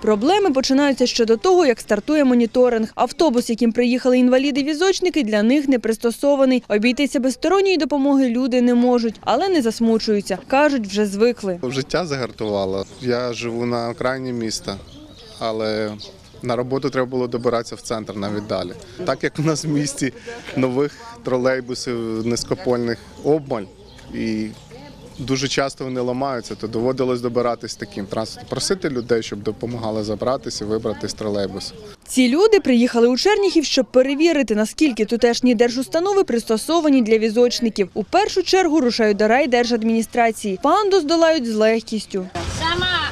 Проблеми починаються ще до того, як стартує моніторинг. Автобус, яким приїхали інваліди-візочники, для них не пристосований. Обійтися без сторонньої допомоги люди не можуть, але не засмучуються. кажуть, вже звикли. Життя загартувало. Я живу на окраїні міста, але на роботу треба було добиратися в центр навіть далі. Так як у нас в місті нових тролейбусів низькопольних обмаль і дуже часто вони ламаються, то доводилось добиратись таким транспортом. Просити людей, щоб допомагали забратися, вибрати з тролейбусу. Ці люди приїхали у Черніхів, щоб перевірити, наскільки тутешні держустанови пристосовані для візочників. У першу чергу рушають до райдержадміністрації. Панду здолають з легкістю. Сама.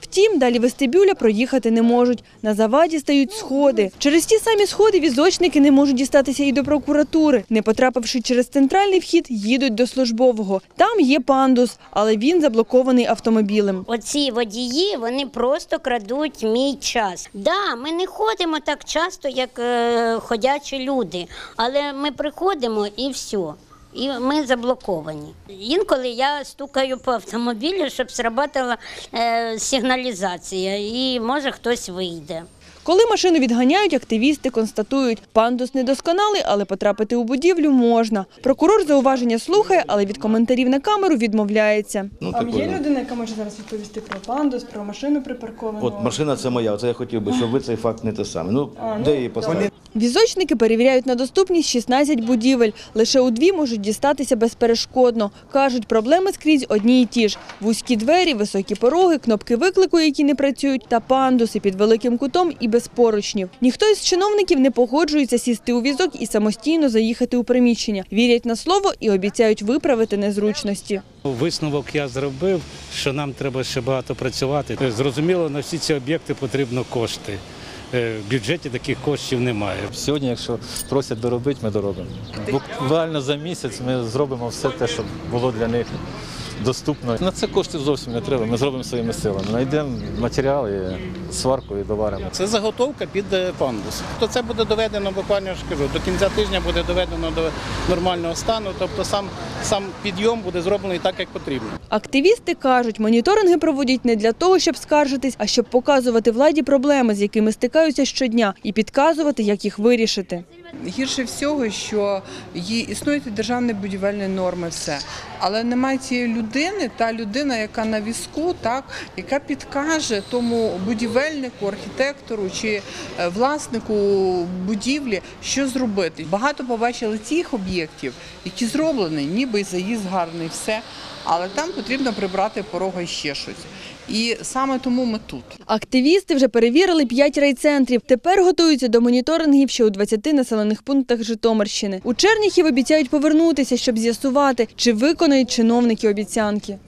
Втім, далі вестибюля проїхати не можуть. На заваді стають сходи. Через ті самі сходи візочники не можуть дістатися і до прокуратури. Не потрапивши через центральний вхід, їдуть до службового. Там є пандус, але він заблокований автомобілем. Оці водії вони просто крадуть мій час. Да, ми не ходимо так часто, як е, ходячі люди, але ми приходимо і все. І ми заблоковані. Інколи я стукаю по автомобілю, щоб срабатила е, сигналізація, і може хтось вийде. Коли машину відганяють, активісти констатують, пандус недосконалий, але потрапити у будівлю можна. Прокурор зауваження слухає, але від коментарів на камеру відмовляється. Ну, а є людина, яка може зараз відповісти про пандус, про машину припарковану? От машина це моя, оце я хотів би, щоб ви цей факт не те саме. Ну, де її поставити? Візочники перевіряють на доступність 16 будівель. Лише у дві можуть дістатися безперешкодно. Кажуть, проблеми скрізь одні й ті ж. Вузькі двері, високі пороги, кнопки виклику, які не працюють, та пандуси під великим кутом і без поручнів. Ніхто із чиновників не погоджується сісти у візок і самостійно заїхати у приміщення. Вірять на слово і обіцяють виправити незручності. Висновок я зробив, що нам треба ще багато працювати. Зрозуміло, на всі ці об'єкти потрібно кошти. Е, В бюджеті таких коштів немає. Сьогодні, якщо просять доробити, ми доробимо. Буквально за місяць ми зробимо все те, що було для них доступно. На це коштів зовсім не треба. Ми зробимо своїми силами. Знайдемо матеріали, сварку і доваримо. Це заготовка під е, пандус. То це буде доведено буквально я ж кажу, до кінця тижня буде доведено до нормального стану. Тобто сам, сам підйом буде зроблений так, як потрібно. Активісти кажуть, моніторинги проводять не для того, щоб скаржитись, а щоб показувати владі проблеми, з якими стикаються щодня, і підказувати, як їх вирішити. Гірше всього, що існують державні будівельні норми, все. Але немає цієї людини, та людина, яка на візку, так, яка підкаже тому будівельнику, архітектору чи е, власнику будівлі, що зробити. Багато побачили тих об'єктів, які зроблені, ніби заїзд гарний, все. Але там потрібно прибрати порога ще щось. І саме тому ми тут. Активісти вже перевірили 5 райцентрів. Тепер готуються до моніторингів ще у 20 населених пунктах Житомирщини. У Черніхів обіцяють повернутися, щоб з'ясувати, чи виконають чиновники обіцянки.